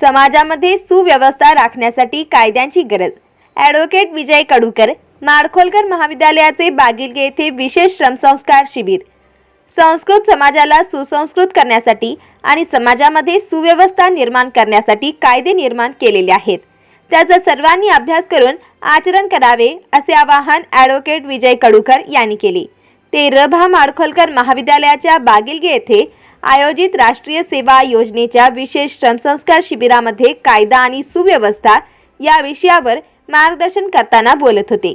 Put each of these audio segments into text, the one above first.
समाजामध्ये सुव्यवस्था राखण्यासाठी कायद्यांची गरज. ॲडव्होकेट विजय कडूकर माडखोलकर महाविद्यालयाचे बागिलगे येथे विशेष श्रमसंस्कार शिबिर. संस्कृत समाजाला सुसंस्कृत करण्यासाठी आणि समाजामध्ये सुव्यवस्था निर्माण करण्यासाठी कायदे निर्माण केलेले आहेत. त्याचा सर्वांनी अभ्यास करून आचरण करावे असे आवाहन ॲडव्होकेट विजय कडूकर यांनी केले. ते रभा माडखोलकर महाविद्यालयाच्या बागिलगे येथे आयोजित राष्ट्रीय सेवा योजनेच्या विशेष श्रमसंस्कार शिबिरामध्ये कायदा आणि सुव्यवस्था या विषयावर मार्गदर्शन करताना बोलत होते.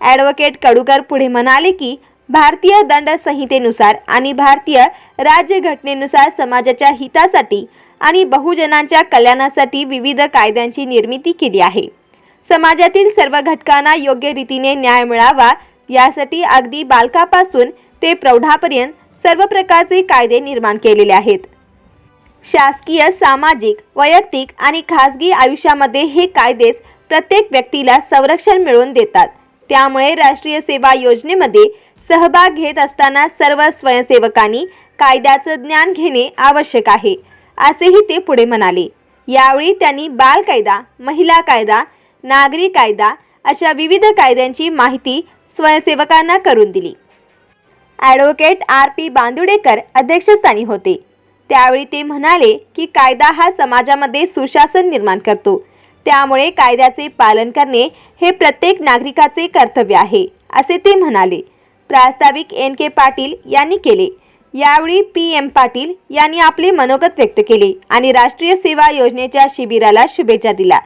ॲडव्होकेट कडूकर पुढे म्हणाले की भारतीय दंड संहितेनुसार आणि भारतीय राज्यघटनेनुसार समाजाच्या हितासाठी आणि बहुजनांच्या कल्याणासाठी विविध कायद्यांची निर्मिती केली आहे. समाजातील सर्व घटकांना योग्य रीतीने न्याय मिळावा यासाठी अगदी बालकापासून ते प्रौढापर्यंत सर्व प्रकारचे कायदे निर्माण केलेले आहेत. शासकीय सामाजिक वैयक्तिक आणि खाजगी आयुष्यामध्ये हे कायदेच प्रत्येक व्यक्तीला संरक्षण मिळवून देतात. त्यामुळे राष्ट्रीय सेवा योजनेमध्ये सहभाग घेत असताना सर्व स्वयंसेवकांनी कायद्याचं ज्ञान घेणे आवश्यक आहे असेही ते पुढे म्हणाले. यावेळी त्यांनी बाल कायदा महिला कायदा नागरी कायदा अशा विविध कायद्यांची माहिती स्वयंसेवकांना करून दिली. ॲडव्होकेट आर पी बांदुडेकर अध्यक्षस्थानी होते. त्यावेळी ते म्हणाले की कायदा हा समाजामध्ये सुशासन निर्माण करतो. त्यामुळे कायद्याचे पालन करणे हे प्रत्येक नागरिकाचे कर्तव्य आहे असे ते म्हणाले. प्रास्ताविक एन के पाटील यांनी केले. यावेळी पी एम पाटील यांनी आपले मनोगत व्यक्त केले आणि राष्ट्रीय सेवा योजनेच्या शिबिराला शुभेच्छा दिल्या.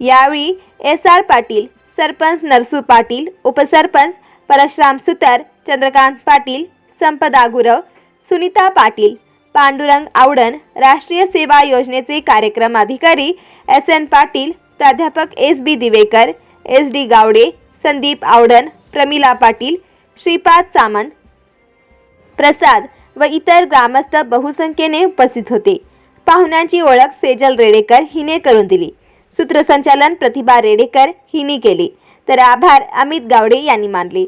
यावेळी एस आर पाटील सरपंच नरसू पाटील उपसरपंच परशराम सुतार चंद्रकांत पाटील संपदा गुरव सुनीता पाटील पांडुरंग आवडण राष्ट्रीय सेवा योजनेचे कार्यक्रम अधिकारी एस एन पाटील प्राध्यापक S B Divekar S D Gawade Sandeep Avdan Pramila Patil Shripad Samant Prasad व इतर ग्रामस्थ बहुसंख्येने उपस्थित होते. पाहुण्यांची ओळख सेजल रेडेकर हिने करून दिली. सूत्रसंचालन प्रतिभा रेडेकर हिने केले. तर आभार अमित गावडे यांनी मानले.